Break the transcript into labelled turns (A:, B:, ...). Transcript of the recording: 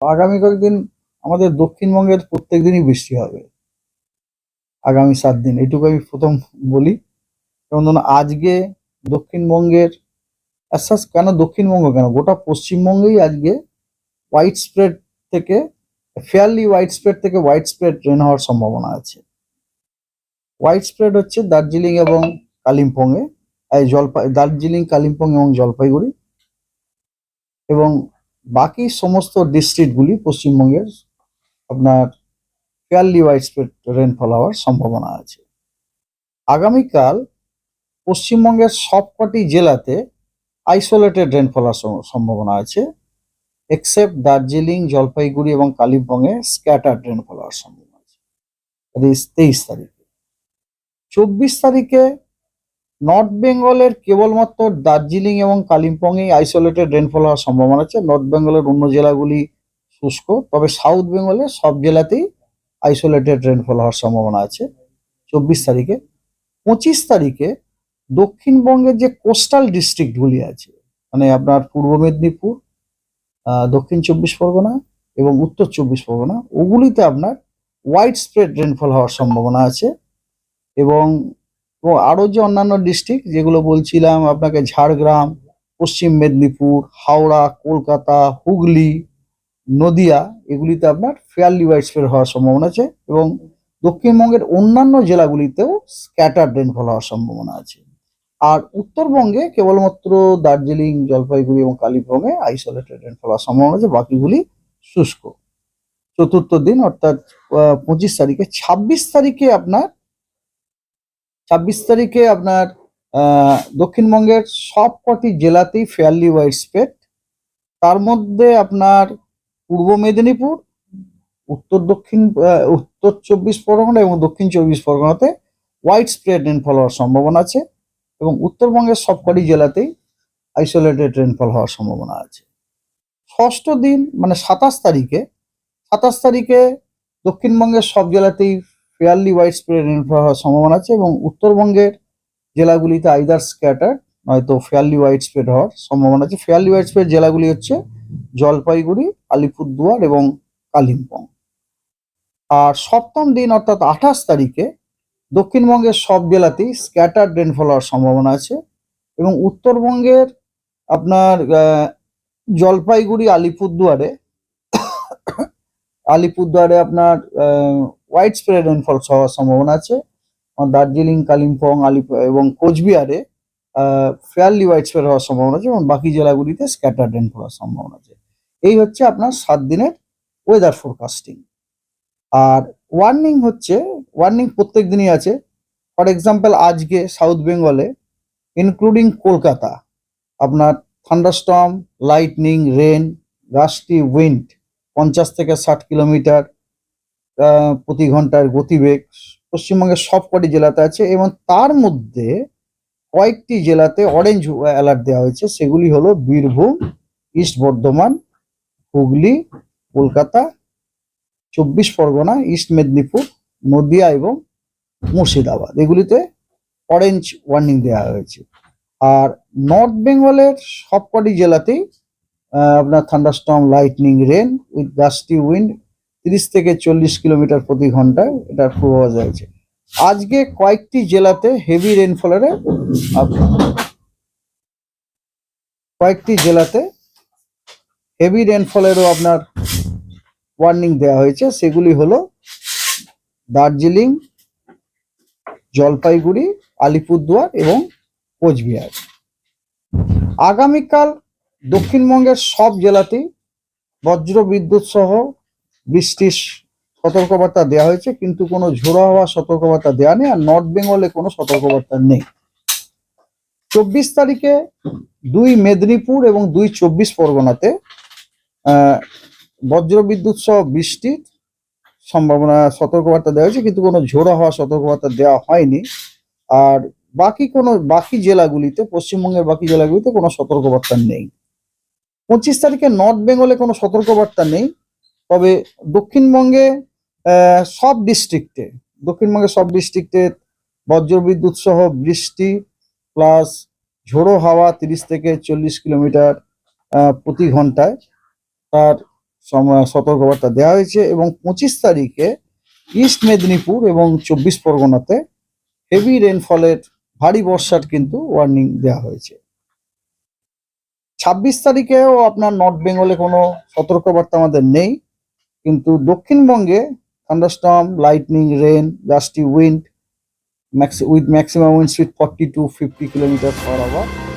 A: আগামী কয়েকদিন আমাদের দক্ষিণবঙ্গের প্রত্যেক দিনই বৃষ্টি হবে। আগামী সাত দিন এটুকু আমি প্রথম বলি। যেমন ধরুন আজকে দক্ষিণবঙ্গের, আশ্বাস কেন দক্ষিণবঙ্গ কেন? গোটা পশ্চিমবঙ্গেই আজকে হোয়াইট স্প্রেড থেকে ফেয়ারলি হোয়াইট স্প্রেড থেকে হোয়াইট স্প্রেড ট্রেন হওয়ার সম্ভাবনা আছে। হোয়াইট স্প্রেড হচ্ছে দার্জিলিং এবং কালিম্পংয়ে জলপাই, দার্জিলিং, কালিম্পং এবং জলপাইগুড়ি। এবং বাকি সমস্ত ডিস্ট্রিক্টগুলি পশ্চিমবঙ্গের আপনার ফেয়ারলি হোয়াইট স্প্রেড রেনফল হওয়ার সম্ভাবনা আছে। আগামীকাল পশ্চিমবঙ্গের সবকটি জেলাতে আইসোলেটেড রেনফল হওয়ার সম্ভাবনা আছে এক্সেপ্ট দার্জিলিং, জলপাইগুড়ি এবং কালিম্পংয়ে স্ক্যাটার্ড রেনফল হওয়ার সম্ভাবনা আছে। তেইশ তারিখে। চব্বিশ তারিখে নর্থ বেঙ্গলের কেবলমাত্র দার্জিলিং এবং কালিম্পংয়ে আইসোলেটেড রেনফল হওয়ার সম্ভাবনা আছে। নর্থ বেঙ্গলের অন্য জেলাগুলি শুষ্ক, তবে সাউথ বেঙ্গলে সব জেলাতেই আইসোলেটেড রেনফল হওয়ার সম্ভাবনা আছে। চব্বিশ তারিখে। পঁচিশ তারিখে দক্ষিণবঙ্গের যে কোস্টাল ডিস্ট্রিক্টগুলি আছে মানে আপনার পূর্ব মেদিনীপুর দক্ষিণ চব্বিশ পরগনা এবং উত্তর চব্বিশ পরগনা, ওগুলিতে আপনার হোয়াইট স্প্রেড রেনফল হওয়ার সম্ভাবনা আছে এবং ও আরও যে অন্যান্য ডিস্ট্রিক্ট যেগুলো বলছিলাম, আপনাকে ঝাড়গ্রাম, পশ্চিম মেদিনীপুর, হাওড়া, কলকাতা, হুগলি, নদিয়া, এগুলিতে আপনার ফেয়ারলি হোয়াইট স্প্রেড হওয়ার সম্ভাবনা আছে এবং দক্ষিণবঙ্গের অন্যান্য জেলাগুলিতেও স্ক্যাটার রেনফল হওয়ার সম্ভাবনা আছে। আর উত্তরবঙ্গে কেবলমাত্র দার্জিলিং, জলপাইগুড়ি এবং কালিম্পংয়ে আইসোলেটেড রেনফল হওয়ার সম্ভাবনা আছে, বাকিগুলি শুষ্ক। চতুর্থ দিন অর্থাৎ পঁচিশ তারিখে, ছাব্বিশ তারিখে আপনার ছাব্বিশ তারিখে আপনার দক্ষিণবঙ্গের সব কটি জেলাতেই ফেয়ারলি হোয়াইট স্প্রেড তার মধ্যে আপনার পূর্ব মেদিনীপুর, উত্তর দক্ষিণ উত্তর চব্বিশ পরগনা এবং দক্ষিণ চব্বিশ পরগনাতে হোয়াইট স্প্রেড রেনফল হওয়ার সম্ভাবনা আছে এবং উত্তরবঙ্গের সবকটি জেলাতেই আইসোলেটেড রেনফল হওয়ার সম্ভাবনা আছে। ষষ্ঠ দিন মানে সাতাশ তারিখে সাতাশ তারিখে দক্ষিণবঙ্গের সব জেলাতেই ফেয়ারলি ওয়াইড স্প্রেড রেনফল হওয়ার সম্ভাবনা আছে এবং উত্তরবঙ্গের জেলাগুলিতে আইদার স্ক্যাটার নয়তো ফেয়ারলি ওয়াইড স্প্রেড হওয়ার সম্ভাবনা আছে। ফেয়ারলি ওয়াইড স্প্রেড জেলাগুলি হচ্ছে জলপাইগুড়ি, আলিপুরদুয়ার এবং কালিম্পং। আর সপ্তম দিন অর্থাৎ আঠাশ তারিখে দক্ষিণবঙ্গের সব জেলাতেই স্ক্যাটার রেনফল হওয়ার সম্ভাবনা আছে এবং উত্তরবঙ্গের আপনার জলপাইগুড়ি, আলিপুরদুয়ারে আলিপুরদুয়ারে আপনার হোয়াইট স্প্রেড রেনফল হওয়ার সম্ভাবনা আছে। দার্জিলিং, কালিম্পং আলিপুর এবং কোচবিহারে ফেয়ারলি হোয়াইট স্প্রেড হওয়ার সম্ভাবনা আছে এবং বাকি জেলাগুলিতে স্ক্যাটার রেনফল হওয়ার সম্ভাবনা আছে। এই হচ্ছে আপনার সাত দিনের ওয়েদার ফোরকাস্টিং আর ওয়ার্নিং হচ্ছে ওয়ার্নিং প্রত্যেক দিনই আছে। ফর এক্সাম্পল আজকে সাউথ বেঙ্গলে ইনক্লুডিং কলকাতা, আপনার thunderstorm lightning rain gusty wind পঞ্চাশ থেকে ষাট কিলোমিটার প্রতি ঘণ্টার গতিবেগ পশ্চিমবঙ্গের সবকটি জেলাতে আছে এবং তার মধ্যে কয়েকটি জেলাতে অরেঞ্জ অ্যালার্ট দেওয়া হয়েছে। সেগুলি হলো বীরভূম ইস্ট বর্ধমান, হুগলি, কলকাতা, চব্বিশ পরগনা ইস্ট মেদিনীপুর, নদিয়া এবং মুর্শিদাবাদ। এগুলিতে অরেঞ্জ ওয়ার্নিং দেওয়া হয়েছে। আর নর্থ বেঙ্গলের সবকটি জেলাতেই আপনার thunderstorm lightning rain with gusty wind তিরিশ থেকে চল্লিশ কিলোমিটার প্রতি ঘন্টায় এটার পূর্বাভাস রয়েছে আজকে কয়েকটি জেলাতে হেভি রেনফলের কয়েকটি জেলাতে হেভি রেনফলেরও আপনার ওয়ার্নিং দেওয়া হয়েছে। সেগুলি হলো দার্জিলিং, জলপাইগুড়ি, আলিপুরদুয়ার এবং কোচবিহার। আগামীকাল দক্ষিণবঙ্গের সব জেলাতেই বজ্র বিদ্যুৎ সহ বৃষ্টির সতর্কবার্তা দেওয়া হয়েছে কিন্তু কোনো ঝোড়ো হওয়া সতর্কবার্তা দেওয়া নেই আর নর্থ বেঙ্গলে কোনো সতর্কবার্তা নেই। চব্বিশ তারিখে দুই মেদিনীপুর এবং দুই চব্বিশ পরগনাতে আহ, বজ্র বিদ্যুৎ সহ বৃষ্টির সম্ভাবনা সতর্কবার্তা দেওয়া হয়েছে কিন্তু কোনো ঝোড়ো হওয়া সতর্কবার্তা দেওয়া হয়নি। আর বাকি কোনো বাকি জেলাগুলিতে পশ্চিমবঙ্গের বাকি জেলাগুলিতে কোনো সতর্কবার্তা নেই। পঁচিশ তারিখে নর্থ বেঙ্গলে কোনো সতর্কবার্তা নেই তবে দক্ষিণবঙ্গে সব ডিস্ট্রিক্টে দক্ষিণবঙ্গে সব ডিস্ট্রিক্টে বজ্রবিদ্যুৎ সহ বৃষ্টি প্লাস ঝোড়ো হাওয়া তিরিশ থেকে চল্লিশ কিলোমিটার প্রতি ঘন্টায় তার সতর্কবার্তা দেওয়া হয়েছে এবং পঁচিশ তারিখে ইস্ট মেদিনীপুর এবং চব্বিশ পরগনাতে হেভি রেনফলের ভারী বর্ষার কিন্তু ওয়ার্নিং দেওয়া হয়েছে। ছাব্বিশ তারিখেও আপনার নর্থ বেঙ্গলে কোনো সতর্কবার্তা আমাদের নেই। কিন্তু দক্ষিণবঙ্গে thunderstorm lightning rain gusty wind maxi with maximum wind speed forty to fifty kilometre per hour